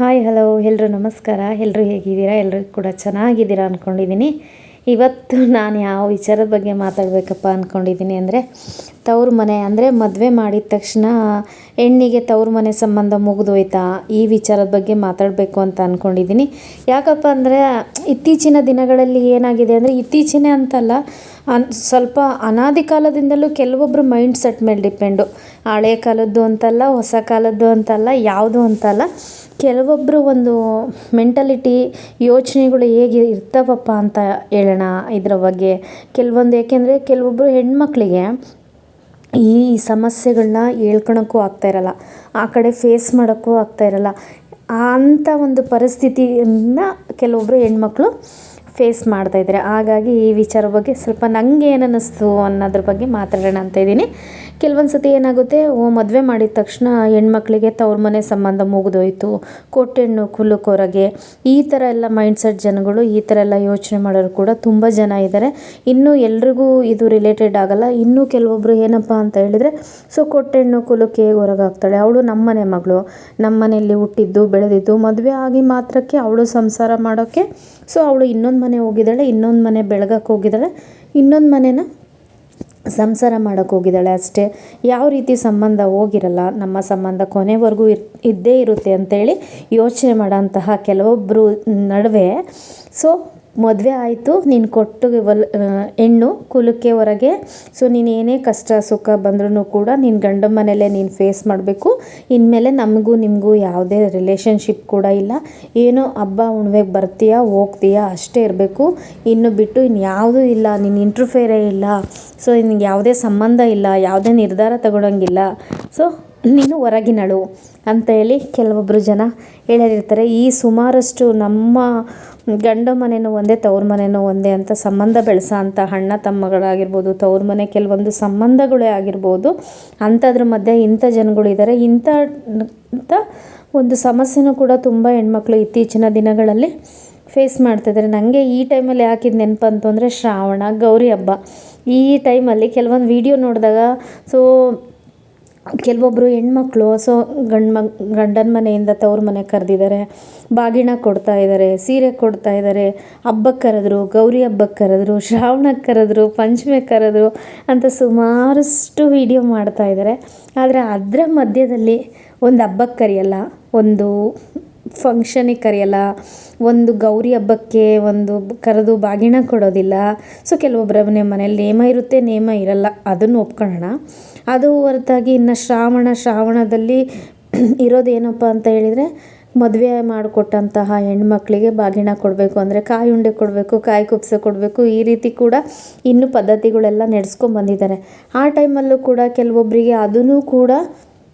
Hi, hello ಎಲ್ಲರೂ ನಮಸ್ಕಾರ. ಎಲ್ಲರೂ ಹೇಗಿದ್ದೀರಾ? ಎಲ್ಲರೂ ಕೂಡ ಚೆನ್ನಾಗಿದ್ದೀರಾ ಅಂದ್ಕೊಂಡಿದ್ದೀನಿ ಇವತ್ತು ನಾನು ಯಾವ ವಿಚಾರದ ಬಗ್ಗೆ ಮಾತಾಡಬೇಕಪ್ಪ ಅಂದ್ಕೊಂಡಿದ್ದೀನಿ ಅಂದರೆ, ತವ್ರ ಮನೆ ಅಂದರೆ ಮದುವೆ ಮಾಡಿದ ತಕ್ಷಣ ಹೆಣ್ಣಿಗೆ ತವ್ರ ಮನೆ ಸಂಬಂಧ ಮುಗಿದೋಯ್ತಾ? ಈ ವಿಚಾರದ ಬಗ್ಗೆ ಮಾತಾಡಬೇಕು ಅಂತ ಅಂದ್ಕೊಂಡಿದ್ದೀನಿ ಯಾಕಪ್ಪ ಅಂದರೆ, ಇತ್ತೀಚಿನ ದಿನಗಳಲ್ಲಿ ಏನಾಗಿದೆ ಅಂದರೆ, ಇತ್ತೀಚಿನ ಅಂತಲ್ಲ ಅನ್, ಸ್ವಲ್ಪ ಅನಾದಿ ಕಾಲದಿಂದಲೂ ಕೆಲವೊಬ್ಬರು ಮೈಂಡ್ ಸೆಟ್ ಮೇಲೆ ಡಿಪೆಂಡು ಹಳೆ ಕಾಲದ್ದು ಅಂತಲ್ಲ, ಹೊಸ ಕಾಲದ್ದು ಅಂತಲ್ಲ, ಯಾವುದು ಅಂತಲ್ಲ ಕೆಲವೊಬ್ಬರು ಒಂದು ಮೆಂಟಲಿಟಿ ಯೋಚನೆಗಳು ಹೇಗೆ ಇರ್ತವಪ್ಪ ಅಂತ ಹೇಳೋಣ ಇದರ ಬಗ್ಗೆ. ಕೆಲವೊಂದು ಏಕೆಂದರೆ ಕೆಲವೊಬ್ಬರು ಹೆಣ್ಮಕ್ಳಿಗೆ ಈ ಸಮಸ್ಯೆಗಳನ್ನ ಹೇಳ್ಕೊಳಕ್ಕೂ ಆಗ್ತಾ ಇರಲ್ಲ. ಆ ಕಡೆ ಫೇಸ್ ಮಾಡೋಕ್ಕೂ ಆಗ್ತಾ ಇರಲ್ಲ. ಅಂಥ ಒಂದು ಪರಿಸ್ಥಿತಿಯನ್ನು ಕೆಲವೊಬ್ಬರು ಹೆಣ್ಮಕ್ಳು ಫೇಸ್ ಮಾಡ್ತಾಯಿದ್ದಾರೆ ಹಾಗಾಗಿ ಈ ವಿಚಾರ ಬಗ್ಗೆ ಸ್ವಲ್ಪ ನನಗೆ ಏನು ಅನ್ನಿಸ್ತು ಅನ್ನೋದ್ರ ಬಗ್ಗೆ ಮಾತಾಡೋಣ ಅಂತ ಇದ್ದೀನಿ. ಕೆಲವೊಂದು ಸತಿ ಏನಾಗುತ್ತೆ, ಓ, ಮದುವೆ ಮಾಡಿದ ತಕ್ಷಣ ಹೆಣ್ಮಕ್ಳಿಗೆ ತವ್ರ ಮನೆ ಸಂಬಂಧ ಮುಗಿದೋಯ್ತು. ಕೊಟ್ಟೆಣ್ಣು ಕುಲುಕೋರಗೆ ಈ ಥರ ಎಲ್ಲ ಮೈಂಡ್ಸೆಟ್ ಜನಗಳು, ಈ ಥರ ಎಲ್ಲ ಯೋಚನೆ ಮಾಡೋರು ಕೂಡ ತುಂಬ ಜನ ಇದ್ದಾರೆ. ಇನ್ನೂ ಎಲ್ರಿಗೂ ಇದು ರಿಲೇಟೆಡ್ ಆಗಲ್ಲ. ಇನ್ನೂ ಕೆಲವೊಬ್ಬರು ಏನಪ್ಪ ಅಂತ ಹೇಳಿದರೆ, ಸೊ ಕೊಟ್ಟೆಣ್ಣು ಕುಲಕ್ಕೆ ಹೊರಗಾಗ್ತಾಳೆ. ಅವಳು ನಮ್ಮನೆ ಮಗಳು. ನಮ್ಮನೆಯಲ್ಲಿ ಹುಟ್ಟಿದ್ದು, ಬೆಳೆದಿದ್ದು ಮದುವೆ ಆಗಿ ಮಾತ್ರಕ್ಕೆ ಅವಳು ಸಂಸಾರ ಮಾಡೋಕ್ಕೆ ಸೊ ಅವಳು ಇನ್ನೊಂದು ಮನೆ ಹೋಗಿದ್ದಾಳೆ, ಇನ್ನೊಂದು ಮನೆ ಬೆಳಗಕ್ಕೆ ಹೋಗಿದ್ದಾಳೆ, ಇನ್ನೊಂದು ಮನೆನ ಸಂಸಾರ ಮಾಡೋಕ್ಕೆ ಹೋಗಿದ್ದಾಳೆ ಅಷ್ಟೇ. ಯಾವ ರೀತಿ ಸಂಬಂಧ ಹೋಗಿರಲ್ಲ, ನಮ್ಮ ಸಂಬಂಧ ಕೊನೆವರೆಗೂ ಇರ್, ಇದ್ದೇ ಇರುತ್ತೆ ಅಂತೇಳಿ ಯೋಚನೆ ಮಾಡೋಂತಹ ಕೆಲವೊಬ್ಬರು ನಡುವೆ. ಸೊ ಮದುವೆ ಆಯಿತು, ನೀನು ಕೊಟ್ಟು ಒಲ್ ಹೆಣ್ಣು ಕುಲಕ್ಕೆ ಹೊರಗೆ. ಸೊ ನೀನು ಕಷ್ಟ, ಸುಖ ಬಂದ್ರೂ ಕೂಡ ನಿನ್ನ ಗಂಡ ಮನೆಯಲ್ಲೇ ನೀನು ಫೇಸ್ ಮಾಡಬೇಕು. ಇನ್ಮೇಲೆ ನಮಗೂ ನಿಮಗೂ ಯಾವುದೇ ರಿಲೇಷನ್ಶಿಪ್ ಕೂಡ ಇಲ್ಲ. ಏನೋ ಹಬ್ಬ ಹುಣ್ಮೆಗೆ ಬರ್ತೀಯಾ, ಹೋಗ್ತೀಯಾ, ಅಷ್ಟೇ ಇರಬೇಕು. ಇನ್ನು ಬಿಟ್ಟು ಇನ್ನು ಯಾವುದೂ ಇಲ್ಲ ನಿನ್ನ ಇಂಟ್ರಫೇರೇ ಇಲ್ಲ. ಸೊ ನಿನಗೆ ಯಾವುದೇ ಸಂಬಂಧ ಇಲ್ಲ, ಯಾವುದೇ ನಿರ್ಧಾರ ತಗೊಳಂಗಿಲ್ಲ ಸೊ ನೀನು ಹೊರಗಿನಳು ಅಂತ ಹೇಳಿ ಕೆಲವೊಬ್ಬರು ಜನ ಹೇಳಿರ್ತಾರೆ ಈ ಸುಮಾರಷ್ಟು ನಮ್ಮ ಗಂಡ ಮನೆಯೂ ಒಂದೇ, ತವ್ರ ಮನೆಯೂ ಒಂದೇ ಅಂತ ಸಂಬಂಧ ಬೆಳೆಸೋ ಅಂಥ ಅಣ್ಣ ತಮ್ಮಗಳಾಗಿರ್ಬೋದು, ತವ್ರ ಮನೆ ಕೆಲವೊಂದು ಸಂಬಂಧಗಳೇ ಆಗಿರ್ಬೋದು, ಅಂಥದ್ರ ಮಧ್ಯೆ ಇಂಥ ಜನಗಳಿದ್ದಾರೆ ಇಂಥ ಇಂಥ ಒಂದು ಸಮಸ್ಯೆನೂ ಕೂಡ ತುಂಬ ಹೆಣ್ಮಕ್ಳು ಇತ್ತೀಚಿನ ದಿನಗಳಲ್ಲಿ ಫೇಸ್ ಮಾಡ್ತಿದ್ದಾರೆ ನನಗೆ ಈ ಟೈಮಲ್ಲಿ ಯಾಕಿದು ನೆನಪು ಅಂತಂದರೆ ಶ್ರಾವಣ ಗೌರಿ ಹಬ್ಬ. ಈ ಟೈಮಲ್ಲಿ ಕೆಲವೊಂದು ವೀಡಿಯೋ ನೋಡಿದಾಗ ಸೊ ಕೆಲವೊಬ್ಬರು ಹೆಣ್ಮಕ್ಳು, ಸೊ ಗಂಡ ಮಗ, ಗಂಡನ ಮನೆಯಿಂದ ತವ್ರ ಮನೆಗೆ ಕರೆದಿದ್ದಾರೆ ಬಾಗಿಣ ಕೊಡ್ತಾ ಇದ್ದಾರೆ ಸೀರೆ ಕೊಡ್ತಾ ಇದ್ದಾರೆ ಹಬ್ಬಕ್ಕೆ ಕರೆದ್ರು, ಗೌರಿ ಹಬ್ಬಕ್ಕೆ ಕರೆದ್ರು ಶ್ರಾವಣಕ್ಕೆ ಕರೆದ್ರು, ಪಂಚಮಿಗೆ ಕರೆದ್ರು ಅಂತ ಸುಮಾರಷ್ಟು ವೀಡಿಯೋ ಮಾಡ್ತಾ ಇದ್ದಾರೆ ಆದರೆ ಅದರ ಮಧ್ಯದಲ್ಲಿ ಒಂದು ಹಬ್ಬಕ್ಕೆ ಕರೆಯಲ್ಲ, ಒಂದು ಫಂಕ್ಷನಿಗೆ ಕರೆಯಲ್ಲ, ಒಂದು ಗೌರಿ ಹಬ್ಬಕ್ಕೆ ಒಂದು ಕರೆದು ಬಾಗಿಣ ಕೊಡೋದಿಲ್ಲ. ಸೊ ಕೆಲವೊಬ್ಬರ ಮನೆ ಮನೇಲಿ ನೇಮ ಇರುತ್ತೆ, ನೇಮ ಇರಲ್ಲ, ಅದನ್ನು ಒಪ್ಕೊಳ್ಳೋಣ ಅದು ಹೊರತಾಗಿ ಇನ್ನು ಶ್ರಾವಣ, ಶ್ರಾವಣದಲ್ಲಿ ಇರೋದೇನಪ್ಪ ಅಂತ ಹೇಳಿದರೆ ಮದುವೆ ಮಾಡಿಕೊಟ್ಟಂತಹ ಹೆಣ್ಮಕ್ಳಿಗೆ ಬಾಗಿಣ ಕೊಡಬೇಕು. ಅಂದರೆ ಕಾಯಿ ಉಂಡೆ ಕೊಡಬೇಕು, ಕಾಯಿ ಕುಪ್ಸೆ ಕೊಡಬೇಕು. ಈ ರೀತಿ ಕೂಡ ಇನ್ನೂ ಪದ್ಧತಿಗಳೆಲ್ಲ ನಡೆಸ್ಕೊಂಬಂದಿದ್ದಾರೆ. ಆ ಟೈಮಲ್ಲೂ ಕೂಡ ಕೆಲವೊಬ್ಬರಿಗೆ ಅದೂ ಕೂಡ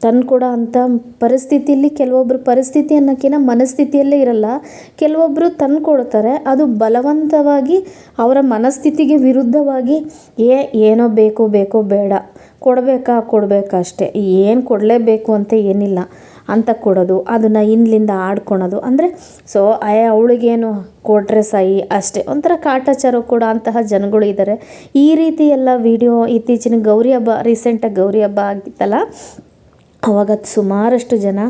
ತಂದುಕೊಡೋ ಅಂಥ ಪರಿಸ್ಥಿತಿಯಲ್ಲಿ ಕೆಲವೊಬ್ಬರು ಪರಿಸ್ಥಿತಿ ಅನ್ನೋಕ್ಕಿಂತ ಮನಸ್ಥಿತಿಯಲ್ಲೇ ಇರಲ್ಲ. ಕೆಲವೊಬ್ಬರು ತಂದುಕೊಡ್ತಾರೆ, ಅದು ಬಲವಂತವಾಗಿ ಅವರ ಮನಸ್ಥಿತಿಗೆ ವಿರುದ್ಧವಾಗಿ ಏ, ಏನೋ ಬೇಕು, ಬೇಕೋ ಬೇಡ. ಕೊಡಬೇಕಾ? ಕೊಡಬೇಕಾ ಅಷ್ಟೇ. ಏನು ಕೊಡಲೇಬೇಕು ಅಂತ ಏನಿಲ್ಲ. ಅಂತ ಕೊಡೋದು, ಅದನ್ನು ಹಿಂದ್ಲಿಂದ ಆಡ್ಕೊಳೋದು. ಅಂದರೆ, ಸೊ, ಅಯ್ಯ, ಅವಳಿಗೇನು ಕೊಟ್ಟರೆ ಸಾಯಿ ಅಷ್ಟೇ. ಒಂಥರ ಕಾಟಾಚಾರ ಕೂಡ ಅಂತಹ ಜನಗಳು ಇದ್ದಾರೆ ಈ ರೀತಿ ಎಲ್ಲ ವಿಡಿಯೋ ಇತ್ತೀಚಿನ ಗೌರಿ ಹಬ್ಬ, ರೀಸೆಂಟಾಗಿ ಗೌರಿ ಹಬ್ಬ ಆಗಿತ್ತಲ್ಲ ಅವಾಗ ಸುಮಾರಷ್ಟು ಜನ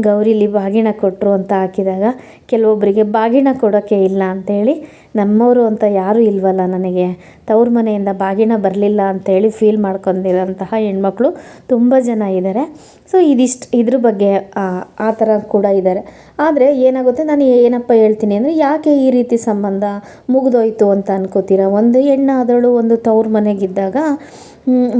ಗೌರಿಲಿ ಬಾಗಿನ ಕೊಟ್ಟರು ಅಂತ ಹಾಕಿದಾಗ ಕೆಲವೊಬ್ಬರಿಗೆ ಬಾಗಿನ ಕೊಡೋಕ್ಕೆ ಇಲ್ಲ ಅಂಥೇಳಿ ನಮ್ಮವರು ಅಂತ ಯಾರೂ ಇಲ್ವಲ್ಲ ನನಗೆ? ತವ್ರ ಮನೆಯಿಂದ ಬಾಗಿನ ಬರಲಿಲ್ಲ ಅಂತೇಳಿ ಫೀಲ್ ಮಾಡ್ಕೊಂಡಿರೋಂತಹ ಹೆಣ್ಮಕ್ಳು ತುಂಬ ಜನ ಇದ್ದಾರೆ ಸೊ ಇದಿಷ್ಟು, ಇದ್ರ ಬಗ್ಗೆ, ಆ ಥರ ಕೂಡ ಇದ್ದಾರೆ ಆದರೆ ಏನಾಗುತ್ತೆ, ನಾನು ಏನಪ್ಪ ಹೇಳ್ತೀನಿ ಅಂದರೆ ಯಾಕೆ ಈ ರೀತಿ ಸಂಬಂಧ ಮುಗಿದೋಯ್ತು ಅಂತ ಅನ್ಕೋತೀರ? ಒಂದು ಹೆಣ್ಣಾದಳು ಒಂದು ತವ್ರ ಮನೆಗಿದ್ದಾಗ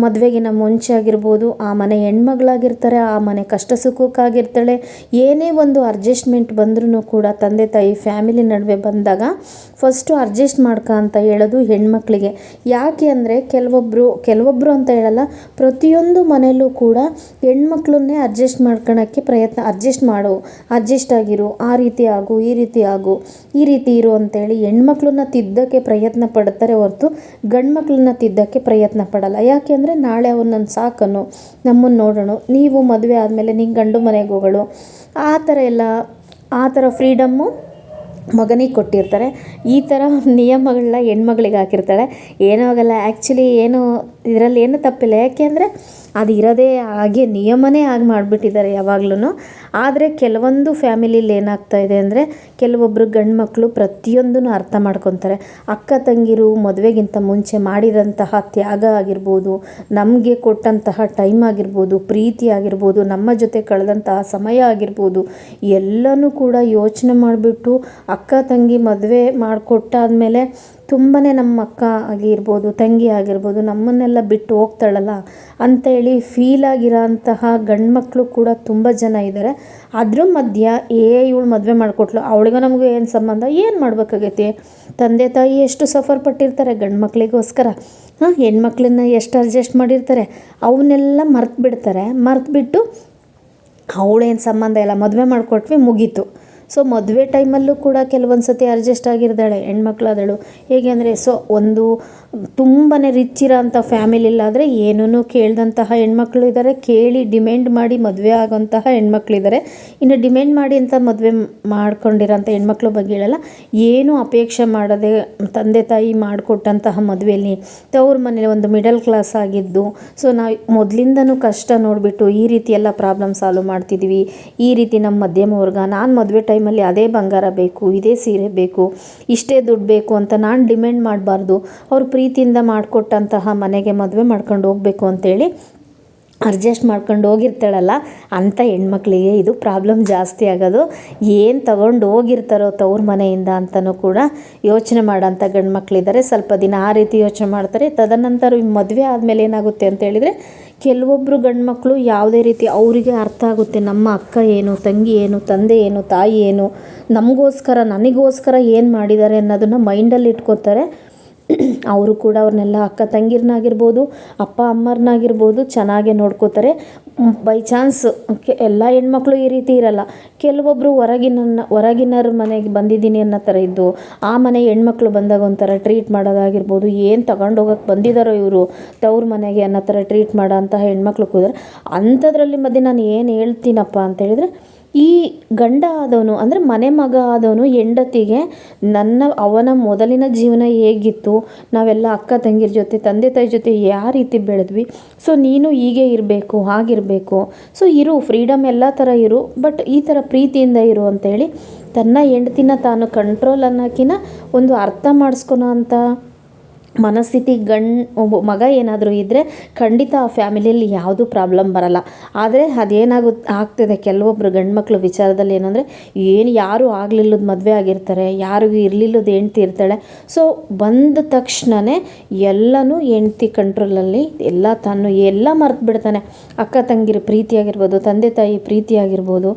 ಮದುವೆಗಿನ ಮುಂಚೆ ಆಗಿರ್ಬೋದು ಆ ಮನೆ ಹೆಣ್ಮಗಳಾಗಿರ್ತಾರೆ, ಆ ಮನೆ ಕಷ್ಟ ಸುಖಕ್ಕಾಗಿರ್ತಾಳೆ, ಏನೇ ಒಂದು ಅಡ್ಜಸ್ಟ್ಮೆಂಟ್ ಬಂದ್ರೂ ಕೂಡ ತಂದೆ ತಾಯಿ ಫ್ಯಾಮಿಲಿ ನಡುವೆ ಬಂದಾಗ ಫಸ್ಟು ಅಡ್ಜಸ್ಟ್ ಮಾಡ್ಕ ಅಂತ ಹೇಳೋದು ಹೆಣ್ಮಕ್ಳಿಗೆ. ಯಾಕೆ ಅಂದರೆ ಕೆಲವೊಬ್ಬರು ಕೆಲವೊಬ್ಬರು ಅಂತ ಹೇಳಲ್ಲ, ಪ್ರತಿಯೊಂದು ಮನೆಯಲ್ಲೂ ಕೂಡ ಹೆಣ್ಮಕ್ಳನ್ನೇ ಅಡ್ಜಸ್ಟ್ ಮಾಡ್ಕೊಳಕ್ಕೆ ಪ್ರಯತ್ನ, ಅಡ್ಜಸ್ಟ್ ಮಾಡು, ಅಡ್ಜಸ್ಟ್ ಆಗಿರು, ಆ ರೀತಿ ಆಗು, ಈ ರೀತಿ ಆಗು, ಈ ರೀತಿ ಇರು ಅಂತೇಳಿ ಹೆಣ್ಮಕ್ಳನ್ನ ತಿದ್ದಕ್ಕೆ ಪ್ರಯತ್ನ ಪಡ್ತಾರೆ ಹೊರತು ಗಂಡು ತಿದ್ದಕ್ಕೆ ಪ್ರಯತ್ನ ಪಡಲ್ಲ. ಯಾಕೆ ಅಂದರೆ ನಾಳೆ ಅವನನ್ನು ಸಾಕನು ನಮ್ಮನ್ನು ನೋಡೋಣ ನೀವು ಮದುವೆ ಆದಮೇಲೆ ನಿಂಗೆ ಗಂಡು ಮನೆಗೆ ಹೋಗಳು. ಆ ಥರ ಎಲ್ಲ, ಆ ಥರ ಫ್ರೀಡಮ್ಮು ಮಗನಿಗೆ ಕೊಟ್ಟಿರ್ತಾರೆ. ಈ ಥರ ನಿಯಮಗಳನ್ನ ಹೆಣ್ಮಗ್ಳಿಗೆ ಹಾಕಿರ್ತಾಳೆ. ಏನೂ ಆಗಲ್ಲ. ಆ್ಯಕ್ಚುಲಿ ಏನು ಇದರಲ್ಲಿ ಏನು ತಪ್ಪಿಲ್ಲ. ಯಾಕೆ ಅಂದರೆ ಅದು ಇರೋದೇ ಹಾಗೆ ನಿಯಮನೇ ಹಾಗೆ ಮಾಡಿಬಿಟ್ಟಿದ್ದಾರೆ ಯಾವಾಗ್ಲೂ ಆದರೆ ಕೆಲವೊಂದು ಫ್ಯಾಮಿಲಿಲಿ ಏನಾಗ್ತಾ ಇದೆ ಅಂದರೆ ಕೆಲವೊಬ್ಬರು ಗಂಡು ಮಕ್ಕಳು ಪ್ರತಿಯೊಂದನ್ನು ಅರ್ಥ ಮಾಡ್ಕೊತಾರೆ. ಅಕ್ಕ ತಂಗಿರು ಮದುವೆಗಿಂತ ಮುಂಚೆ ಮಾಡಿದಂತಹ ತ್ಯಾಗ ಆಗಿರ್ಬೋದು, ನಮಗೆ ಕೊಟ್ಟಂತಹ ಟೈಮ್ ಆಗಿರ್ಬೋದು, ಪ್ರೀತಿ ಆಗಿರ್ಬೋದು, ನಮ್ಮ ಜೊತೆ ಕಳೆದಂತಹ ಸಮಯ ಆಗಿರ್ಬೋದು, ಎಲ್ಲನೂ ಕೂಡ ಯೋಚನೆ ಮಾಡಿಬಿಟ್ಟು ಅಕ್ಕ ತಂಗಿ ಮದುವೆ ಮಾಡಿಕೊಟ್ಟಾದ್ಮೇಲೆ ತುಂಬಾ ನಮ್ಮ ಅಕ್ಕ ಆಗಿರ್ಬೋದು, ತಂಗಿ ಆಗಿರ್ಬೋದು ನಮ್ಮನ್ನೆಲ್ಲ ಬಿಟ್ಟು ಹೋಗ್ತಾಳಲ್ಲ? ಅಂತೇಳಿ ಫೀಲ್ ಆಗಿರೋ ಅಂತಹ ಗಂಡು ಮಕ್ಕಳು ಕೂಡ ತುಂಬ ಜನ ಇದ್ದಾರೆ ಅದ್ರ ಮಧ್ಯ ಏ, ಇವಳು ಮದುವೆ ಮಾಡಿಕೊಟ್ಲು, ಅವಳಿಗೂ ನಮಗೂ ಏನು ಸಂಬಂಧ? ಏನು ಮಾಡಬೇಕಾಗೈತಿ? ತಂದೆ, ತಾಯಿ ಎಷ್ಟು ಸಫರ್ ಪಟ್ಟಿರ್ತಾರೆ ಗಂಡು ಮಕ್ಕಳಿಗೋಸ್ಕರ ಹಾಂ, ಹೆಣ್ಮಕ್ಳನ್ನ ಎಷ್ಟು ಅಡ್ಜಸ್ಟ್ ಮಾಡಿರ್ತಾರೆ? ಅವನ್ನೆಲ್ಲ ಮರ್ತು ಬಿಡ್ತಾರೆ ಮರ್ತು ಬಿಟ್ಟು ಅವಳೇನು ಸಂಬಂಧ ಇಲ್ಲ, ಮದುವೆ ಮಾಡಿಕೊಟ್ವಿ ಮುಗೀತು. ಸೊ ಮದುವೆ ಟೈಮಲ್ಲೂ ಕೂಡ ಕೆಲವೊಂದು ಸತಿ ಅಡ್ಜಸ್ಟ್ ಆಗಿರ್ತಾಳೆ ಹೆಣ್ಮಕ್ಳಾದಳು. ಹೇಗೆ ಅಂದರೆ ಸೊ ಒಂದು ತುಂಬಾ ರಿಚ್ ಇರೋಂಥ ಫ್ಯಾಮಿಲಿಲಾದರೆ ಏನೂ ಕೇಳಿದಂತಹ ಹೆಣ್ಮಕ್ಳು ಇದ್ದಾರೆ ಕೇಳಿ ಡಿಮ್ಯಾಂಡ್ ಮಾಡಿ ಮದುವೆ ಆಗೋಂತಹ ಹೆಣ್ಮಕ್ಳಿದ್ದಾರೆ ಇನ್ನು ಡಿಮ್ಯಾಂಡ್ ಮಾಡಿ ಅಂತ ಮದುವೆ ಮಾಡ್ಕೊಂಡಿರೋಂಥ ಹೆಣ್ಮಕ್ಳು ಬಗ್ಗೆ ಹೇಳಲ್ಲ. ಏನೂ ಅಪೇಕ್ಷೆ ಮಾಡದೆ ತಂದೆ ತಾಯಿ ಮಾಡಿಕೊಟ್ಟಂತಹ ಮದುವೆಯಲ್ಲಿ ತವ್ರ ಮನೇಲಿ ಒಂದು ಮಿಡಲ್ ಕ್ಲಾಸ್ ಆಗಿದ್ದು ಸೊ ನಾವು ಮೊದಲಿಂದನೂ ಕಷ್ಟ ನೋಡಿಬಿಟ್ಟು ಈ ರೀತಿ ಎಲ್ಲ ಪ್ರಾಬ್ಲಮ್ ಸಾಲ್ವ್ ಮಾಡ್ತಿದ್ವಿ. ಈ ರೀತಿ ನಮ್ಮ ಮಧ್ಯಮ ವರ್ಗ ನಾನು ಮದುವೆ ಟೈಮಲ್ಲಿ ಅದೇ ಬಂಗಾರ ಬೇಕು, ಇದೇ ಸೀರೆ ಬೇಕು, ಇಷ್ಟೇ ದುಡ್ಡು ಬೇಕು ಅಂತ ನಾನು ಡಿಮ್ಯಾಂಡ್ ಮಾಡಬಾರ್ದು. ಅವ್ರು ಪ್ರೀತಿಯಿಂದ ಮಾಡಿಕೊಟ್ಟಂತಹ ಮನೆಗೆ ಮದುವೆ ಮಾಡ್ಕೊಂಡು ಹೋಗಬೇಕು ಅಂತೇಳಿ ಅಡ್ಜಸ್ಟ್ ಮಾಡ್ಕೊಂಡು ಹೋಗಿರ್ತಾಳಲ್ಲ ಅಂಥ ಹೆಣ್ಮಕ್ಳಿಗೆ ಇದು ಪ್ರಾಬ್ಲಮ್ ಜಾಸ್ತಿ ಆಗೋದು. ಏನು ತಗೊಂಡು ಹೋಗಿರ್ತಾರೋ ತವ್ರ ಮನೆಯಿಂದ ಅಂತಲೂ ಕೂಡ ಯೋಚನೆ ಮಾಡೋಂಥ ಗಂಡು ಮಕ್ಕಳಿದ್ದಾರೆ ಸ್ವಲ್ಪ ದಿನ ಆ ರೀತಿ ಯೋಚನೆ ಮಾಡ್ತಾರೆ. ತದನಂತರ ಮದುವೆ ಆದಮೇಲೆ ಏನಾಗುತ್ತೆ ಅಂತ ಹೇಳಿದರೆ ಕೆಲವೊಬ್ಬರು ಗಂಡು ಮಕ್ಕಳು ಯಾವುದೇ ರೀತಿ ಅವರಿಗೆ ಅರ್ಥ ಆಗುತ್ತೆ, ನಮ್ಮ ಅಕ್ಕ ಏನು, ತಂಗಿ ಏನು, ತಂದೆ ಏನು, ತಾಯಿ ಏನು, ನಮಗೋಸ್ಕರ, ನನಗೋಸ್ಕರ ಏನು ಮಾಡಿದ್ದಾರೆ ಅನ್ನೋದನ್ನು ಮೈಂಡಲ್ಲಿ ಇಟ್ಕೋತಾರೆ. ಅವರು ಕೂಡ ಅವ್ರನ್ನೆಲ್ಲ ಅಕ್ಕ ತಂಗಿರನ್ನಾಗಿರ್ಬೋದು ಅಪ್ಪ ಅಮ್ಮರನ್ನಾಗಿರ್ಬೋದು ಚೆನ್ನಾಗೆ ನೋಡ್ಕೋತಾರೆ. ಬೈ ಚಾನ್ಸ್ ಎಲ್ಲ ಹೆಣ್ಮಕ್ಳು ಈ ರೀತಿ ಇರಲ್ಲ. ಕೆಲವೊಬ್ಬರು ಹೊರಗಿನ ಹೊರಗಿನರ ಮನೆಗೆ ಬಂದಿದ್ದೀನಿ ಅನ್ನೋ ಥರ ಇದ್ದು, ಆ ಮನೆ ಹೆಣ್ಮಕ್ಳು ಬಂದಾಗ ಒಂಥರ ಟ್ರೀಟ್ ಮಾಡೋದಾಗಿರ್ಬೋದು, ಏನು ತಗೊಂಡು ಹೋಗಕ್ಕೆ ಬಂದಿದ್ದಾರೋ ಇವರು ತವ್ರ ಮನೆಗೆ ಅನ್ನೋ ಥರ ಟ್ರೀಟ್ ಮಾಡೋ ಅಂತಹ ಹೆಣ್ಮಕ್ಳು ಕೂದ್ರೆ ಅಂಥದ್ರಲ್ಲಿ ಮಧ್ಯೆ ನಾನು ಏನು ಹೇಳ್ತೀನಪ್ಪ ಅಂತ ಹೇಳಿದರೆ ಈ ಗಂಡ ಆದವನು, ಅಂದರೆ ಮನೆ ಮಗ ಆದವನು, ಹೆಂಡತಿಗೆ ನನ್ನ, ಅವನ ಮೊದಲಿನ ಜೀವನ ಹೇಗಿತ್ತು, ನಾವೆಲ್ಲ ಅಕ್ಕ ತಂಗಿರ ಜೊತೆ, ತಂದೆ ತಾಯಿ ಜೊತೆ ಯಾವ ರೀತಿ ಬೆಳೆದ್ವಿ. ಸೊ ನೀನು ಹೀಗೆ ಇರಬೇಕು, ಹಾಗಿರಬೇಕು. ಸೊ ಇರು ಫ್ರೀಡಮ್ ಎಲ್ಲ ಥರ ಇರು ಬಟ್ ಈ ಥರ ಪ್ರೀತಿಯಿಂದ ಇರು ಅಂತೇಳಿ ತನ್ನ ಹೆಂಡತಿನ ತಾನು ಕಂಟ್ರೋಲ್ ಅನ್ನೋಕ್ಕಿಂತ ಒಂದು ಅರ್ಥ ಮಾಡಿಸ್ಕೊಳೋ ಅಂಥ ಮನಸ್ಥಿತಿ, ಗಂಡ್ ಮಗ ಏನಾದರೂ ಇದ್ದರೆ ಖಂಡಿತ ಆ ಫ್ಯಾಮಿಲಿಯಲ್ಲಿ ಯಾವುದೂ ಪ್ರಾಬ್ಲಮ್ ಬರಲ್ಲ. ಆದರೆ ಅದೇನಾಗುತ್ತೆ ಆಗ್ತಿದೆ. ಕೆಲವೊಬ್ಬರು ಗಂಡು ಮಕ್ಕಳು ವಿಚಾರದಲ್ಲಿ ಏನಂದರೆ, ಏನು ಯಾರೂ ಆಗಲಿಲ್ಲದ ಮದುವೆ ಆಗಿರ್ತಾರೆ, ಯಾರಿಗೂ ಇರಲಿಲ್ಲದ ಹೆಂಡ್ತಿ ಇರ್ತಾಳೆ. ಸೊ ಬಂದ ತಕ್ಷಣವೇ ಎಲ್ಲನೂ ಹೆಂಡ್ತಿ ಕಂಟ್ರೋಲಲ್ಲಿ ಎಲ್ಲ ತಾನು ಎಲ್ಲ ಮರೆತು ಬಿಡ್ತಾನೆ ಅಕ್ಕ ತಂಗಿರ ಪ್ರೀತಿ ಆಗಿರ್ಬೋದು ತಂದೆ ತಾಯಿ ಪ್ರೀತಿ ಆಗಿರ್ಬೋದು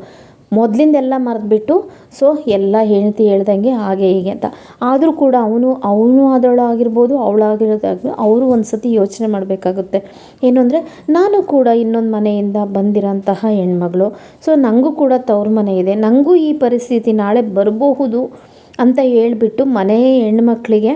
ಮೊದಲಿಂದೆಲ್ಲ ಮರೆತ್ಬಿಟ್ಟು ಸೊ, ಎಲ್ಲ ಹೆಂಡತಿ ಹೇಳ್ದಂಗೆ ಹಾಗೆ ಹೀಗೆ ಅಂತ. ಆದರೂ ಕೂಡ ಅವನು ಅವನು ಆದವಳು ಆಗಿರ್ಬೋದು ಅವಳಾಗಿರೋದಾಗ್ಬೋದು ಅವರು ಒಂದು ಸತಿ ಯೋಚನೆ ಮಾಡಬೇಕಾಗುತ್ತೆ. ಏನು ಅಂದರೆ, ನಾನು ಕೂಡ ಇನ್ನೊಂದು ಮನೆಯಿಂದ ಬಂದಿರೋಂತಹ ಹೆಣ್ಮಗಳು. ಸೊ ನನಗೂ ಕೂಡ ತವ್ರ ಮನೆ ಇದೆ. ನನಗೂ ಈ ಪರಿಸ್ಥಿತಿ ನಾಳೆ ಬರಬಹುದು ಅಂತ ಹೇಳಿಬಿಟ್ಟು ಮನೆ ಹೆಣ್ಮಕ್ಳಿಗೆ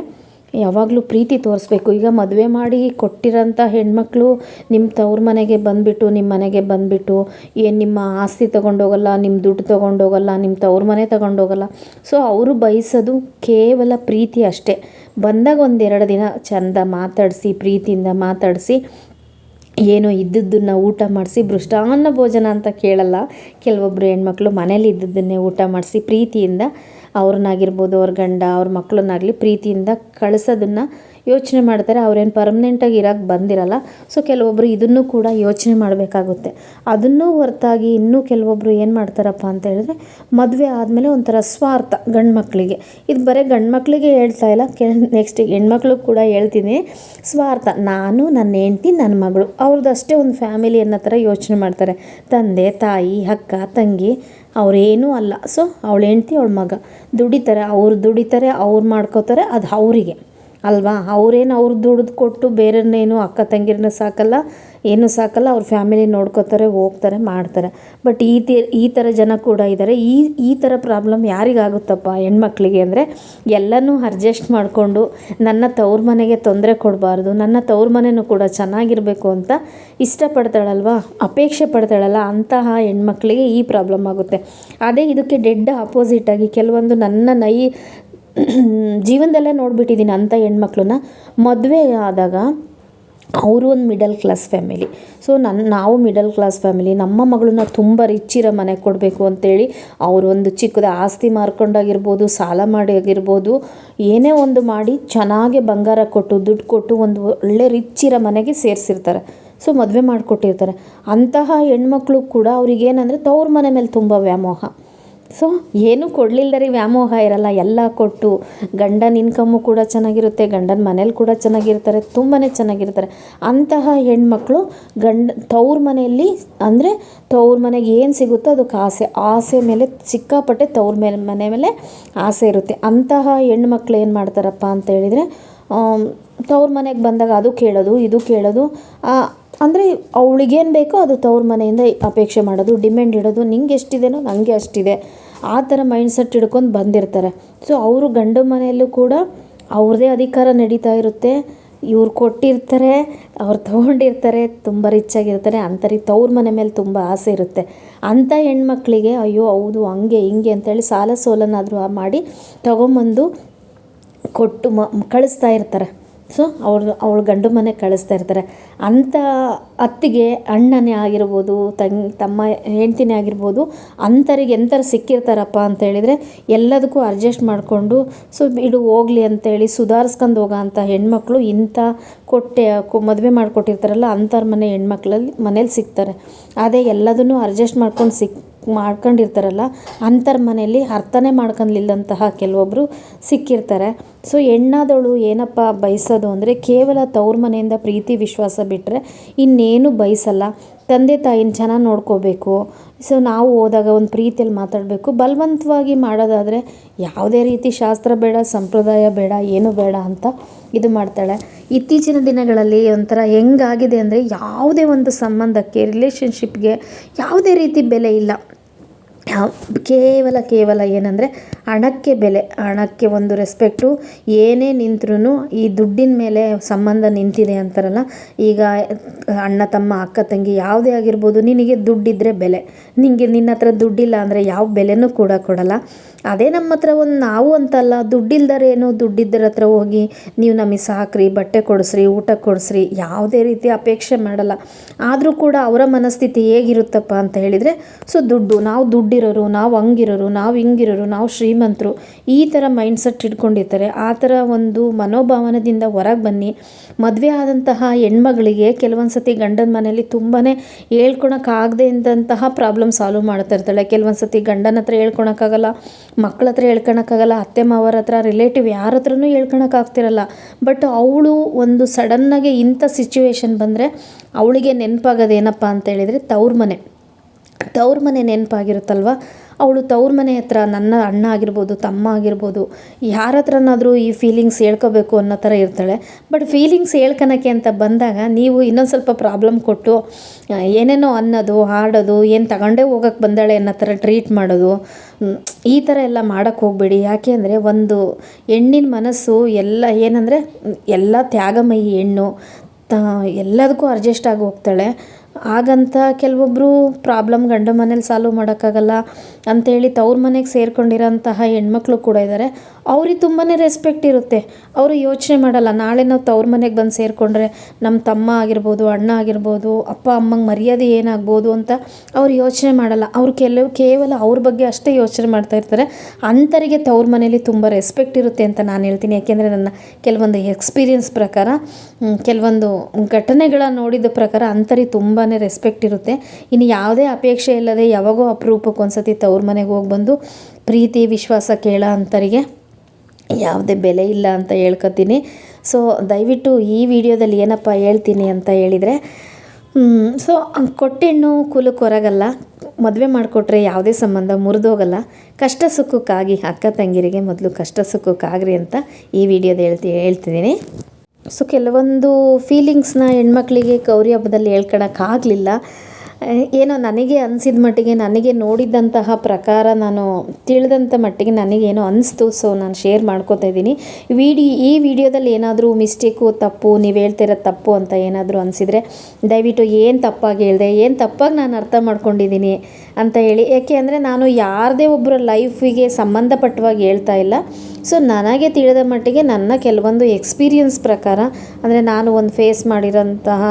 ಯಾವಾಗಲೂ ಪ್ರೀತಿ ತೋರಿಸ್ಬೇಕು. ಈಗ ಮದುವೆ ಮಾಡಿ ಕೊಟ್ಟಿರೋಂಥ ಹೆಣ್ಮಕ್ಳು ನಿಮ್ಮ ತವ್ರ ಮನೆಗೆ ಬಂದುಬಿಟ್ಟು ನಿಮ್ಮ ಮನೆಗೆ ಬಂದುಬಿಟ್ಟು, ಏನು ನಿಮ್ಮ ಆಸ್ತಿ ತೊಗೊಂಡೋಗಲ್ಲ ನಿಮ್ಮ ದುಡ್ಡು ತೊಗೊಂಡೋಗಲ್ಲ ನಿಮ್ಮ ತವ್ರ ಮನೆ ತೊಗೊಂಡೋಗಲ್ಲ. ಸೊ ಅವರು ಬಯಸೋದು ಕೇವಲ ಪ್ರೀತಿ ಅಷ್ಟೇ. ಬಂದಾಗ ಒಂದೆರಡು ದಿನ ಚೆಂದ ಮಾತಾಡಿಸಿ, ಪ್ರೀತಿಯಿಂದ ಮಾತಾಡಿಸಿ, ಏನು ಇದ್ದದ್ದನ್ನು ಊಟ ಮಾಡಿಸಿ ಭೃಷ್ಟಾನ್ನ ಭೋಜನ ಅಂತ ಕೇಳಲ್ಲ. ಕೆಲವೊಬ್ಬರು ಹೆಣ್ಮಕ್ಳು ಮನೇಲಿ ಇದ್ದದ್ದನ್ನೇ ಊಟ ಮಾಡಿಸಿ, ಪ್ರೀತಿಯಿಂದ ಅವ್ರನ್ನಾಗಿರ್ಬೋದು, ಅವ್ರ ಗಂಡ, ಅವ್ರ ಮಕ್ಕಳನ್ನಾಗಲಿ ಪ್ರೀತಿಯಿಂದ ಕಳಿಸೋದನ್ನು ಯೋಚನೆ ಮಾಡ್ತಾರೆ. ಅವ್ರೇನು ಪರ್ಮನೆಂಟಾಗಿ ಇರೋಕ್ಕೆ ಬಂದಿರಲ್ಲ. ಸೊ ಕೆಲವೊಬ್ಬರು ಇದನ್ನು ಕೂಡ ಯೋಚನೆ ಮಾಡಬೇಕಾಗುತ್ತೆ. ಅದನ್ನು ಹೊರತಾಗಿ ಇನ್ನೂ ಕೆಲವೊಬ್ಬರು ಏನು ಮಾಡ್ತಾರಪ್ಪ ಅಂತ ಹೇಳಿದ್ರೆ, ಮದುವೆ ಆದಮೇಲೆ ಒಂಥರ ಸ್ವಾರ್ಥ ಗಂಡು ಮಕ್ಕಳಿಗೆ ಇದು ಬರೀ ಗಂಡು ಮಕ್ಕಳಿಗೆ ಹೇಳ್ತಾ ಇಲ್ಲ. ಕೆ ನೆಕ್ಸ್ಟ್ ಹೆಣ್ಮಕ್ಳು ಕೂಡ ಹೇಳ್ತೀನಿ. ಸ್ವಾರ್ಥ. ನಾನು ನನ್ನ ಹೆಂಡ್ತಿ ನನ್ನ ಮಗಳು. ಅವ್ರದ್ದು ಅಷ್ಟೇ ಒಂದು ಫ್ಯಾಮಿಲಿ ಅನ್ನೋ ಥರ ಯೋಚನೆ ಮಾಡ್ತಾರೆ. ತಂದೆ, ತಾಯಿ, ಅಕ್ಕ, ತಂಗಿ. ಅವರೇನೂ ಅಲ್ಲ. ಸೊ ಅವಳ ಹೆಂಡ್ತಿ ಅವಳ ಮಗ. ದುಡಿತಾರೆ ಅವ್ರು ದುಡಿತಾರೆ ಅವ್ರು ಮಾಡ್ಕೋತಾರೆ ಅದು ಅವರಿಗೆ. ಅಲ್ವಾ? ಅವ್ರೇನು ಅವ್ರು ದುಡ್ದು ಕೊಟ್ಟು ಬೇರೆಯನ್ನೇನು ಅಕ್ಕ ತಂಗಿರನ್ನ ಸಾಕಲ್ಲ, ಏನು ಸಾಕಲ್ಲ, ಅವ್ರ ಫ್ಯಾಮಿಲಿ ನೋಡ್ಕೋತಾರೆ, ಹೋಗ್ತಾರೆ, ಮಾಡ್ತಾರೆ. ಬಟ್ ಈ ತಿ, ಈ ಥರ ಜನ ಕೂಡ ಇದ್ದಾರೆ ಈ ಈ ಥರ ಪ್ರಾಬ್ಲಮ್ ಯಾರಿಗಾಗುತ್ತಪ್ಪ ಹೆಣ್ಮಕ್ಳಿಗೆ ಅಂದರೆ ಎಲ್ಲನೂ ಅಡ್ಜಸ್ಟ್ ಮಾಡಿಕೊಂಡು ನನ್ನ ತವ್ರ ಮನೆಗೆ ತೊಂದರೆ ಕೊಡಬಾರ್ದು, ನನ್ನ ತವ್ರ ಮನೆಯೂ ಕೂಡ ಚೆನ್ನಾಗಿರಬೇಕು ಅಂತ ಇಷ್ಟಪಡ್ತಾಳಲ್ವ? ಅಪೇಕ್ಷೆ ಪಡ್ತಾಳಲ್ಲ ಅಂತಹ ಹೆಣ್ಮಕ್ಳಿಗೆ ಈ ಪ್ರಾಬ್ಲಮ್ ಆಗುತ್ತೆ. ಅದೇ ಇದಕ್ಕೆ ಡೆಡ್ ಆಪೋಸಿಟಾಗಿ ಕೆಲವೊಂದು ನನ್ನ ನೈ ಜೀವನದಲ್ಲೇ ನೋಡಿಬಿಟ್ಟಿದ್ದೀನಿ ಅಂಥ ಹೆಣ್ಮಕ್ಳನ್ನ. ಮದುವೆ ಆದಾಗ ಅವರು ಒಂದು ಮಿಡಲ್ ಕ್ಲಾಸ್ ಫ್ಯಾಮಿಲಿ ಸೊ ನನ್ನ ನಾವು ಮಿಡಲ್ ಕ್ಲಾಸ್ ಫ್ಯಾಮಿಲಿ ನಮ್ಮ ಮಗಳನ್ನ ತುಂಬ ರಿಚ್ಚಿರೋ ಮನೆ ಮನೆಗೆ ಕೊಡಬೇಕು ಅವರು ಒಂದು ಚಿಕ್ಕದ ಆಸ್ತಿ ಮಾರ್ಕೊಂಡಾಗಿರ್ಬೋದು, ಸಾಲ ಮಾಡಿ ಆಗಿರ್ಬೋದು ಏನೇ ಒಂದು ಮಾಡಿ ಚೆನ್ನಾಗಿ ಬಂಗಾರ ಕೊಟ್ಟು, ದುಡ್ಡು ಕೊಟ್ಟು ಒಂದು ಒಳ್ಳೆ ರಿಚ್ಚಿರೋ ಮನೆಗೆ ಸೇರಿಸಿರ್ತಾರೆ. ಸೊ ಮದುವೆ ಮಾಡಿಕೊಟ್ಟಿರ್ತಾರೆ. ಅಂತಹ ಹೆಣ್ಮಕ್ಳು ಕೂಡ ಅವ್ರಿಗೇನಂದರೆ ತವ್ರ ಮನೆ ಮೇಲೆ ತುಂಬ ವ್ಯಾಮೋಹ. ಸೊ ಏನೂ ಕೊಡಲಿಲ್ದರೆ ವ್ಯಾಮೋಹ ಇರಲ್ಲ. ಎಲ್ಲ ಕೊಟ್ಟು ಗಂಡನ ಇನ್ಕಮ್ಮು ಕೂಡ ಚೆನ್ನಾಗಿರುತ್ತೆ, ಗಂಡನ ಮನೇಲಿ ಕೂಡ ಚೆನ್ನಾಗಿರ್ತಾರೆ ತುಂಬಾ ಚೆನ್ನಾಗಿರ್ತಾರೆ. ಅಂತಹ ಹೆಣ್ಮಕ್ಳು ಗಂಡ, ತವ್ರ ಮನೆಯಲ್ಲಿ ಅಂದರೆ ತವ್ರ ಮನೆಗೆ ಏನು ಸಿಗುತ್ತೋ ಅದಕ್ಕೆ ಆಸೆ. ಆಸೆ ಮೇಲೆ, ಸಿಕ್ಕಾಪಟ್ಟೆ ತವ್ರ ಮೇಲೆ, ಮನೆ ಮೇಲೆ ಆಸೆ ಇರುತ್ತೆ. ಅಂತಹ ಹೆಣ್ಮಕ್ಳು ಏನು ಮಾಡ್ತಾರಪ್ಪ ಅಂತ ಹೇಳಿದರೆ ತವ್ರ ಮನೆಗೆ ಬಂದಾಗ ಅದು ಕೇಳೋದು, ಇದು ಕೇಳೋದು ಅಂದರೆ ಅವಳಿಗೇನು ಬೇಕೋ ಅದು ತವ್ರ ಮನೆಯಿಂದ ಅಪೇಕ್ಷೆ ಮಾಡೋದು ಡಿಮ್ಯಾಂಡ್ ಇಡೋದು, ನಿಂಗೆ ಎಷ್ಟಿದೆಯೋ ನನಗೆ ಅಷ್ಟಿದೆ. ಆ ಥರ ಮೈಂಡ್ಸೆಟ್ ಹಿಡ್ಕೊಂಡು ಬಂದಿರ್ತಾರೆ. ಸೊ ಅವರು ಗಂಡು ಮನೆಯಲ್ಲೂ ಕೂಡ ಅವ್ರದ್ದೇ ಅಧಿಕಾರ ನಡೀತಾ ಇರುತ್ತೆ. ಇವ್ರು ಕೊಟ್ಟಿರ್ತಾರೆ, ಅವ್ರು ತೊಗೊಂಡಿರ್ತಾರೆ, ತುಂಬ ರಿಚ್ ಆಗಿರ್ತಾರೆ ಅಂಥವ್ರಿಗೆ ತವ್ರ ಮನೆ ಮೇಲೆ ತುಂಬ ಆಸೆ ಇರುತ್ತೆ. ಅಂಥ ಹೆಣ್ಮಕ್ಳಿಗೆ, ಅಯ್ಯೋ, ಹೌದು, ಹಂಗೆ, ಹಿಂಗೆ ಅಂತೇಳಿ ಸಾಲ ಸೋಲನಾದರೂ ಮಾಡಿ ತೊಗೊಂಬಂದು ಕೊಟ್ಟು ಮ, ಕಳಿಸ್ತಾ ಇರ್ತಾರೆ. ಸೊ ಅವ್ರದ್ದು ಅವಳು ಗಂಡು ಮನೆಗೆ ಕಳಿಸ್ತಾ ಇರ್ತಾರೆ. ಅಂಥ ಅತ್ತಿಗೆ ಅಣ್ಣನೇ ಆಗಿರ್ಬೋದು ತಂಗ್ ತಮ್ಮ ಹೆಂಡ್ತಿನೇ ಆಗಿರ್ಬೋದು, ಅಂಥವ್ರಿಗೆ ಎಂಥವ್ರು ಸಿಕ್ಕಿರ್ತಾರಪ್ಪ ಅಂತ ಹೇಳಿದರೆ ಎಲ್ಲದಕ್ಕೂ ಅಡ್ಜಸ್ಟ್ ಮಾಡಿಕೊಂಡು, ಸೊ ಬಿಡು ಹೋಗಲಿ ಅಂತೇಳಿ ಸುಧಾರಿಸ್ಕೊಂಡು ಹೋಗೋ ಅಂಥ ಹೆಣ್ಮಕ್ಳು ಇಂಥ ಕೊಟ್ಟೆ ಮದುವೆ ಮಾಡಿಕೊಟ್ಟಿರ್ತಾರಲ್ಲ, ಅಂಥವ್ರ ಮನೆ ಹೆಣ್ಮಕ್ಳಲ್ಲಿ ಮನೇಲಿ ಸಿಗ್ತಾರೆ. ಅದೇ ಎಲ್ಲದನ್ನೂ ಅಡ್ಜಸ್ಟ್ ಮಾಡ್ಕೊಂಡು ಸಿಕ್ ಮಾಡ್ಕೊಂಡಿರ್ತಾರಲ್ಲ ಅಂಥವ್ರ ಮನೆಯಲ್ಲಿ ಅರ್ಥನೇ ಮಾಡ್ಕೊಂಡಿಲ್ಲಂತಹ ಕೆಲವೊಬ್ಬರು ಸಿಕ್ಕಿರ್ತಾರೆ. ಸೊ ಹೆಣ್ಣಾದವಳು ಏನಪ್ಪ ಬಯಸೋದು ಅಂದರೆ, ಕೇವಲ ತವ್ರ ಮನೆಯಿಂದ ಪ್ರೀತಿ ವಿಶ್ವಾಸ ಬಿಟ್ಟರೆ ಇನ್ನೇನು ಬಯಸಲ್ಲ. ತಂದೆ ತಾಯಿನ ಚೆನ್ನಾಗಿ ನೋಡ್ಕೋಬೇಕು. ಸೊ, ನಾವು ಹೋದಾಗ ಒಂದು ಪ್ರೀತಿಯಲ್ಲಿ ಮಾತಾಡಬೇಕು. ಬಲವಂತವಾಗಿ ಮಾಡೋದಾದರೆ ಯಾವುದೇ ರೀತಿ ಶಾಸ್ತ್ರ ಬೇಡ, ಸಂಪ್ರದಾಯ ಬೇಡ, ಏನು ಬೇಡ ಅಂತ ಇದು ಮಾಡ್ತಾಳೆ. ಇತ್ತೀಚಿನ ದಿನಗಳಲ್ಲಿ ಒಂಥರ ಹೆಂಗಾಗಿದೆ ಅಂದರೆ ಯಾವುದೇ ಒಂದು ಸಂಬಂಧಕ್ಕೆ ರಿಲೇಷನ್ಶಿಪ್ಗೆ ಯಾವುದೇ ರೀತಿ ಬೆಲೆ ಇಲ್ಲ. ಕೇವಲ ಕೇವಲ ಏನಂದರೆ ಹಣಕ್ಕೆ ಬೆಲೆ, ಹಣಕ್ಕೆ ಒಂದು ರೆಸ್ಪೆಕ್ಟು ಏನೇ ನಿಂತ್ರೂ ಈ ದುಡ್ಡಿನ ಮೇಲೆ ಸಂಬಂಧ ನಿಂತಿದೆ ಅಂತಾರಲ್ಲ, ಈಗ ಅಣ್ಣ, ತಮ್ಮ, ಅಕ್ಕ, ತಂಗಿ ಯಾವುದೇ ಆಗಿರ್ಬೋದು, ನಿನಗೆ ದುಡ್ಡಿದ್ದರೆ ಬೆಲೆ. ನಿನಗೆ ನಿನ್ನ ಹತ್ರ ದುಡ್ಡಿಲ್ಲ ಅಂದರೆ ಯಾವ ಬೆಲೆನೂ ಕೂಡ ಕೊಡಲ್ಲ. ಅದೇ ನಮ್ಮ ಹತ್ರ ಒಂದು ನಾವು ಅಂತಲ್ಲ ದುಡ್ಡಿಲ್ದರೇನು ದುಡ್ಡಿದ್ದರ ಹತ್ರ ಹೋಗಿ ನೀವು ನಮಗೆ ಸಾಕ್ರಿ, ಬಟ್ಟೆ ಕೊಡಿಸ್ರಿ, ಊಟ ಕೊಡಿಸ್ರಿ, ಯಾವುದೇ ರೀತಿ ಅಪೇಕ್ಷೆ ಮಾಡಲ್ಲ. ಆದರೂ ಕೂಡ ಅವರ ಮನಸ್ಥಿತಿ ಹೇಗಿರುತ್ತಪ್ಪ ಅಂತ ಹೇಳಿದರೆ, ಸೊ ದುಡ್ಡು, ನಾವು ದುಡ್ಡಿರೋರು ನಾವು ಹಂಗಿರೋರು, ನಾವು ಹಿಂಗಿರೋರು, ನಾವು ಶ್ರೀಮಂತರು, ಈ ಥರ ಮೈಂಡ್ಸೆಟ್ ಇಟ್ಕೊಂಡಿರ್ತಾರೆ. ಆ ಥರ ಒಂದು ಮನೋಭಾವನದಿಂದ ಹೊರಗೆ ಬನ್ನಿ. ಮದುವೆ ಆದಂತಹ ಹೆಣ್ಮಗಳಿಗೆ ಕೆಲವೊಂದು ಸತಿ ಗಂಡನ ಮನೆಯಲ್ಲಿ ತುಂಬಾ ಹೇಳ್ಕೊಳಕ್ಕಾಗದೇ ಇದ್ದಂತಹ ಪ್ರಾಬ್ಲಮ್ ಸಾಲ್ವ್ ಮಾಡ್ತಾ ಇರ್ತಾಳೆ. ಕೆಲವೊಂದು ಸತಿ ಗಂಡನ ಹತ್ರ ಹೇಳ್ಕೊಳಕ್ಕಾಗಲ್ಲ ಮಕ್ಕಳ ಹತ್ರ ಹೇಳ್ಕೊಳಕ್ಕಾಗಲ್ಲ ಅತ್ತೆ ಮಾವರ ಹತ್ರ ರಿಲೇಟಿವ್ ಯಾರ ಹತ್ರನೂ ಹೇಳ್ಕೊಳಕ್ಕಾಗ್ತಿರಲ್ಲ ಬಟ್ ಅವಳು ಒಂದು ಸಡನ್ನಾಗಿ ಇಂಥ ಸಿಚುವೇಶನ್ ಬಂದರೆ ಅವಳಿಗೆ ನೆನಪಾಗೋದೇನಪ್ಪ ಅಂತ ಹೇಳಿದರೆ ತವ್ರ ಮನೆ. ತವ್ರ ಮನೆ ನೆನಪಾಗಿರುತ್ತಲ್ವ? ಅವಳು ತವ್ರ ಮನೆ ಹತ್ರ ನನ್ನ ಅಣ್ಣ ಆಗಿರ್ಬೋದು, ತಮ್ಮ ಆಗಿರ್ಬೋದು, ಯಾರ ಹತ್ರನಾದರೂ ಈ ಫೀಲಿಂಗ್ಸ್ ಹೇಳ್ಕೋಬೇಕು ಅನ್ನೋ ಥರ ಇರ್ತಾಳೆ. ಬಟ್ ಫೀಲಿಂಗ್ಸ್ ಹೇಳ್ಕೊಳಕ್ಕೆ ಅಂತ ಬಂದಾಗ ನೀವು ಇನ್ನೊಂದು ಸ್ವಲ್ಪ ಪ್ರಾಬ್ಲಮ್ ಕೊಟ್ಟು ಏನೇನೋ ಅನ್ನೋದು, ಹಾಡೋದು, ಏನು ತಗೊಂಡೇ ಹೋಗಕ್ಕೆ ಬಂದಾಳೆ ಅನ್ನೋ ಥರ ಟ್ರೀಟ್ ಮಾಡೋದು ಈ ಥರ ಎಲ್ಲ ಮಾಡೋಕ್ಕೆ ಹೋಗಬೇಡಿ. ಯಾಕೆ ಅಂದರೆ ಒಂದು ಹೆಣ್ಣಿನ ಮನಸ್ಸು ಎಲ್ಲ ಏನಂದರೆ, ಎಲ್ಲ ತ್ಯಾಗಮಯಿ ಹೆಣ್ಣು, ತ, ಎಲ್ಲದಕ್ಕೂ ಅಡ್ಜಸ್ಟ್ ಆಗಿ ಹೋಗ್ತಾಳೆ. ಹಾಗಂತ ಕೆಲವೊಬ್ಬರು ಪ್ರಾಬ್ಲಮ್ ಗಂಡ ಮನೇಲಿ ಸಾಲ್ವ್ ಮಾಡೋಕ್ಕಾಗಲ್ಲ. ಅಂಥೇಳಿ ತವ್ರ ಮನೆಗೆ ಸೇರ್ಕೊಂಡಿರೋಂತಹ ಹೆಣ್ಮಕ್ಳು ಕೂಡ ಇದ್ದಾರೆ ಅವ್ರಿಗೆ ತುಂಬಾ ರೆಸ್ಪೆಕ್ಟ್ ಇರುತ್ತೆ. ಅವರು ಯೋಚನೆ ಮಾಡಲ್ಲ, ನಾಳೆ ನಾವು ತವ್ರ ಮನೆಗೆ ಬಂದು ಸೇರಿಕೊಂಡ್ರೆ ನಮ್ಮ ತಮ್ಮ ಆಗಿರ್ಬೋದು, ಅಣ್ಣ ಆಗಿರ್ಬೋದು, ಅಪ್ಪ, ಅಮ್ಮಂಗೆ ಮರ್ಯಾದೆ ಏನಾಗ್ಬೋದು ಅಂತ ಅವ್ರು ಯೋಚನೆ ಮಾಡಲ್ಲ. ಅವ್ರು ಕೆಲವು, ಕೇವಲ ಅವ್ರ ಬಗ್ಗೆ ಅಷ್ಟೇ ಯೋಚನೆ ಮಾಡ್ತಾ ಇರ್ತಾರೆ. ಅಂಥರಿಗೆ ತವ್ರ ಮನೇಲಿ ತುಂಬ ರೆಸ್ಪೆಕ್ಟ್ ಇರುತ್ತೆ ಅಂತ ನಾನು ಹೇಳ್ತೀನಿ. ಯಾಕೆಂದರೆ ನನ್ನ ಕೆಲವೊಂದು ಎಕ್ಸ್ಪೀರಿಯನ್ಸ್ ಪ್ರಕಾರ ಕೆಲವೊಂದು ಘಟನೆಗಳ ನೋಡಿದ ಪ್ರಕಾರ ಅಂಥವ್ರಿಗೆ ತುಂಬಾ ರೆಸ್ಪೆಕ್ಟ್ ಇರುತ್ತೆ. ಇನ್ನು ಯಾವುದೇ ಅಪೇಕ್ಷೆ ಇಲ್ಲದೆ ಯಾವಾಗೋ ಅಪರೂಪಕ್ಕೆ ಒಂದ್ಸತಿ ತವ್ರ ಮನೆಗೆ ಹೋಗಿ ಬಂದು, ಪ್ರೀತಿ, ವಿಶ್ವಾಸ ಕೇಳೋ ಅಂತರಿಗೆ ಯಾವುದೇ ಬೆಲೆ ಇಲ್ಲ ಅಂತ ಹೇಳ್ಕೊತೀನಿ. ಸೊ ದಯವಿಟ್ಟು ಈ ವಿಡಿಯೋದಲ್ಲಿ ಏನಪ್ಪ ಹೇಳ್ತೀನಿ ಅಂತ ಹೇಳಿದರೆ ಸೊ ಕೊಟ್ಟೆಣ್ಣು ಕುಲಕ್ಕೆ ಹೊರಗಲ್ಲ ಮದುವೆ ಮಾಡಿಕೊಟ್ರೆ ಯಾವುದೇ ಸಂಬಂಧ ಮುರಿದೋಗಲ್ಲ ಕಷ್ಟ ಸುಖಕ್ಕಾಗಿ ಅಕ್ಕ ತಂಗಿರಿಗೆ ಮೊದಲು ಕಷ್ಟ ಸುಖಕ್ಕಾಗ್ರಿ ಅಂತ ಈ ವಿಡಿಯೋದ ಹೇಳ್ತಿ, ಹೇಳ್ತಿದ್ದೀನಿ. ಸೊ ಕೆಲವೊಂದು ಫೀಲಿಂಗ್ಸ್ನ ಹೆಣ್ಮಕ್ಳಿಗೆ ಗೌರಿ ಹಬ್ಬದಲ್ಲಿ ಹೇಳ್ಕೊಳಕ್ಕಾಗಲಿಲ್ಲ ಏನೋ ನನಗೆ ಅನಿಸಿದ ಮಟ್ಟಿಗೆ ನನಗೆ ನೋಡಿದಂತಹ ಪ್ರಕಾರ ನಾನು ತಿಳಿದಂಥ ಮಟ್ಟಿಗೆ ನನಗೇನೋ ಅನಿಸ್ತು ಸೊ ನಾನು ಶೇರ್ ಮಾಡ್ಕೋತಾ ಇದ್ದೀನಿ. ವಿಡಿ, ಈ ವಿಡಿಯೋದಲ್ಲಿ ಏನಾದರೂ ಮಿಸ್ಟೇಕು ತಪ್ಪು, ನೀವು ಹೇಳ್ತಿರೋ ತಪ್ಪು ಅಂತ ಏನಾದರೂ ಅನಿಸಿದರೆ ದಯವಿಟ್ಟು ಏನು ತಪ್ಪಾಗಿ ಹೇಳಿದೆ, ಏನು ತಪ್ಪಾಗಿ ನಾನು ಅರ್ಥ ಮಾಡ್ಕೊಂಡಿದ್ದೀನಿ ಅಂತ ಹೇಳಿ. ಏಕೆ ಅಂದರೆ ನಾನು ಯಾರದೇ ಒಬ್ಬರ ಲೈಫಿಗೆ ಸಂಬಂಧಪಟ್ಟವಾಗಿ ಹೇಳ್ತಾ ಇಲ್ಲ. ಸೊ ನನಗೆ ತಿಳಿದ ಮಟ್ಟಿಗೆ ನನ್ನ ಕೆಲವೊಂದು ಎಕ್ಸ್ಪೀರಿಯನ್ಸ್ ಪ್ರಕಾರ ಅಂದರೆ ನಾನು ಒಂದು ಫೇಸ್ ಮಾಡಿರೋಂತಹ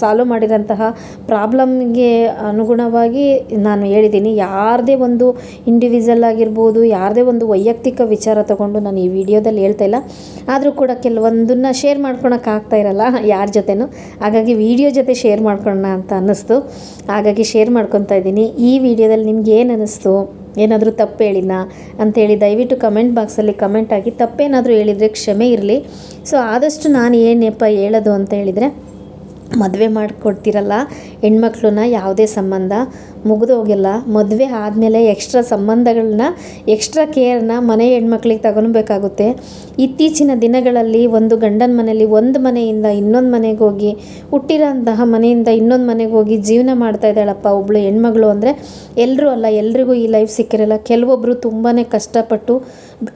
ಸಾಲ್ವ್ ಮಾಡಿರೋಂತಹ ಪ್ರಾಬ್ಲಮ್ಗೆ ಅನುಗುಣವಾಗಿ ನಾನು ಹೇಳಿದ್ದೀನಿ. ಯಾರದೇ ಒಂದು ಇಂಡಿವಿಜುವಲ್ ಆಗಿರ್ಬೋದು, ಯಾರದೇ ಒಂದು ವೈಯಕ್ತಿಕ ವಿಚಾರ ತಗೊಂಡು ನಾನು ಈ ವಿಡಿಯೋದಲ್ಲಿ ಹೇಳ್ತಾ ಇಲ್ಲ. ಆದರೂ ಕೂಡ ಕೆಲವೊಂದನ್ನು ಶೇರ್ ಮಾಡ್ಕೊಳಕ್ಕೆ ಆಗ್ತಾ ಇರಲ್ಲ ಯಾರ ಜೊತೆನೂ. ಹಾಗಾಗಿ ವಿಡಿಯೋ ಜೊತೆ ಶೇರ್ ಮಾಡ್ಕೊಳ್ಳೋಣ ಅಂತ ಅನ್ನಿಸ್ತು. ಹಾಗಾಗಿ ಶೇರ್ ಮಾಡ್ಕೊತಾ ಇದ್ದೀನಿ. ಈ ವಿಡಿಯೋದಲ್ಲಿ ನಿಮ್ಗೆ ಏನು ಅನ್ನಿಸ್ತು ಏನಾದರೂ ತಪ್ಪು ಹೇಳಿನ ಅಂಥೇಳಿ ದಯವಿಟ್ಟು ಕಮೆಂಟ್ ಬಾಕ್ಸಲ್ಲಿ ಕಮೆಂಟ್ ಹಾಕಿ. ತಪ್ಪೇನಾದರೂ ಹೇಳಿದರೆ ಕ್ಷಮೆ ಇರಲಿ. ಸೊ ಆದಷ್ಟು ನಾನು ಏನಪ್ಪ ಹೇಳೋದು ಅಂತ ಹೇಳಿದರೆ ಮದುವೆ ಮಾಡಿಕೊಡ್ತಿರಲ್ಲ ಹೆಣ್ಮಕ್ಳನ್ನ ಯಾವುದೇ ಸಂಬಂಧ ಮುಗಿದೋಗಿಲ್ಲ ಮದುವೆ ಆದಮೇಲೆ ಎಕ್ಸ್ಟ್ರಾ ಸಂಬಂಧಗಳನ್ನ ಎಕ್ಸ್ಟ್ರಾ ಕೇರ್ನ ಮನೆ ಹೆಣ್ಮಕ್ಳಿಗೆ ತಗೊಳ್ಬೇಕಾಗುತ್ತೆ ಇತ್ತೀಚಿನ ದಿನಗಳಲ್ಲಿ ಒಂದು ಗಂಡನ ಮನೆಯಲ್ಲಿ ಒಂದು ಮನೆಯಿಂದ ಇನ್ನೊಂದು ಮನೆಗೆ ಹೋಗಿ, ಹುಟ್ಟಿರೋಂತಹ ಮನೆಯಿಂದ ಇನ್ನೊಂದು ಮನೆಗೆ ಹೋಗಿ ಜೀವನ ಮಾಡ್ತಾ ಇದ್ದಾಳಪ್ಪ ಒಬ್ಬಳು ಹೆಣ್ಮಗಳು ಅಂದರೆ ಎಲ್ಲರೂ ಅಲ್ಲ, ಎಲ್ರಿಗೂ ಈ ಲೈಫ್ ಸಿಕ್ಕಿರಲ್ಲ. ಕೆಲವೊಬ್ಬರು ತುಂಬಾ ಕಷ್ಟಪಟ್ಟು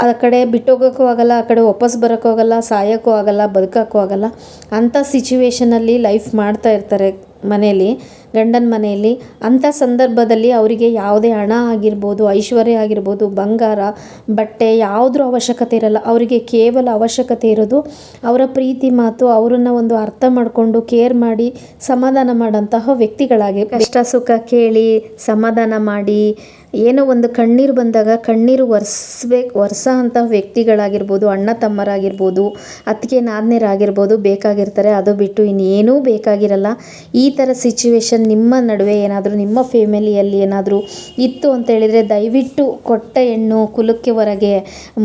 ಆ ಕಡೆ ಬಿಟ್ಟೋಗೋಕ್ಕೂ ಆಗಲ್ಲ, ಆ ಕಡೆ ವಾಪಸ್ ಬರೋಕ್ಕೂ ಆಗಲ್ಲ, ಸಾಯೋಕ್ಕೂ ಆಗಲ್ಲ, ಬದುಕೋಕ್ಕೂ ಆಗಲ್ಲ. ಅಂಥ ಸಿಚುವೇಷನಲ್ಲಿ ಲೈಫ್ ಮಾಡ್ತಾ ಇರ್ತಾರೆ. ಮನೆಯಲ್ಲಿ, ಗಂಡನ ಮನೆಯಲ್ಲಿ ಅಂಥ ಸಂದರ್ಭದಲ್ಲಿ ಅವರಿಗೆ ಯಾವುದೇ ಹಣ ಆಗಿರ್ಬೋದು, ಐಶ್ವರ್ಯ ಆಗಿರ್ಬೋದು, ಬಂಗಾರ, ಬಟ್ಟೆ ಯಾವುದ್ರೂ ಅವಶ್ಯಕತೆ ಇರಲ್ಲ. ಅವರಿಗೆ ಕೇವಲ ಅವಶ್ಯಕತೆ ಇರೋದು ಅವರ ಪ್ರೀತಿ ಮಾತು, ಅವರನ್ನು ಒಂದು ಅರ್ಥ ಮಾಡಿಕೊಂಡು, ಕೇರ್ ಮಾಡಿ, ಸಮಾಧಾನ ಮಾಡೋಂತಹ ವ್ಯಕ್ತಿಗಳಾಗಿ. ಕಷ್ಟ ಸುಖ ಕೇಳಿ, ಸಮಾಧಾನ ಮಾಡಿ ಏನೋ ಒಂದು ಕಣ್ಣೀರು ಬಂದಾಗ ಕಣ್ಣೀರು ಒರೆಸ್ಬೇಕು ಒರೆಸೋ ಅಂಥ ವ್ಯಕ್ತಿಗಳಾಗಿರ್ಬೋದು, ಅಣ್ಣ ತಮ್ಮರಾಗಿರ್ಬೋದು, ಅತ್ತಿಗೆ ನಾದ್ನೀರಾಗಿರ್ಬೋದು ಬೇಕಾಗಿರ್ತಾರೆ. ಅದು ಬಿಟ್ಟು ಇನ್ನೇನೂ ಬೇಕಾಗಿರಲ್ಲ. ಈ ಥರ ಸಿಚುವೇಶನ್ ನಿಮ್ಮ ನಡುವೆ ಏನಾದರೂ, ನಿಮ್ಮ ಫ್ಯಾಮಿಲಿಯಲ್ಲಿ ಏನಾದರೂ ಇತ್ತು ಅಂತ ಹೇಳಿದರೆ ದಯವಿಟ್ಟು ಕೊಟ್ಟ ಹೆಣ್ಣು ಕುಲಕ್ಕೆ ಹೊರಗೆ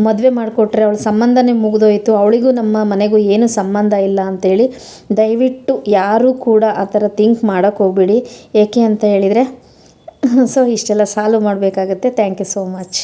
ಮದುವೆ ಮಾಡಿಕೊಟ್ರೆ ಅವಳ ಸಂಬಂಧನೇ ಮುಗಿದೋಯ್ತು, ಅವಳಿಗೂ ನಮ್ಮ ಮನೆಗೂ ಏನು ಸಂಬಂಧ ಇಲ್ಲ ಅಂತೇಳಿ ದಯವಿಟ್ಟು ಯಾರೂ ಕೂಡ ಆ ಥರ ಥಿಂಕ್ ಮಾಡೋಕ್ಕೆ ಹೋಗ್ಬೇಡಿ. ಏಕೆ ಅಂತ ಹೇಳಿದರೆ ಸೊ ಇಷ್ಟೆಲ್ಲ ಸಾಲ್ವ್ ಮಾಡಬೇಕಾಗತ್ತೆ. Thank you so much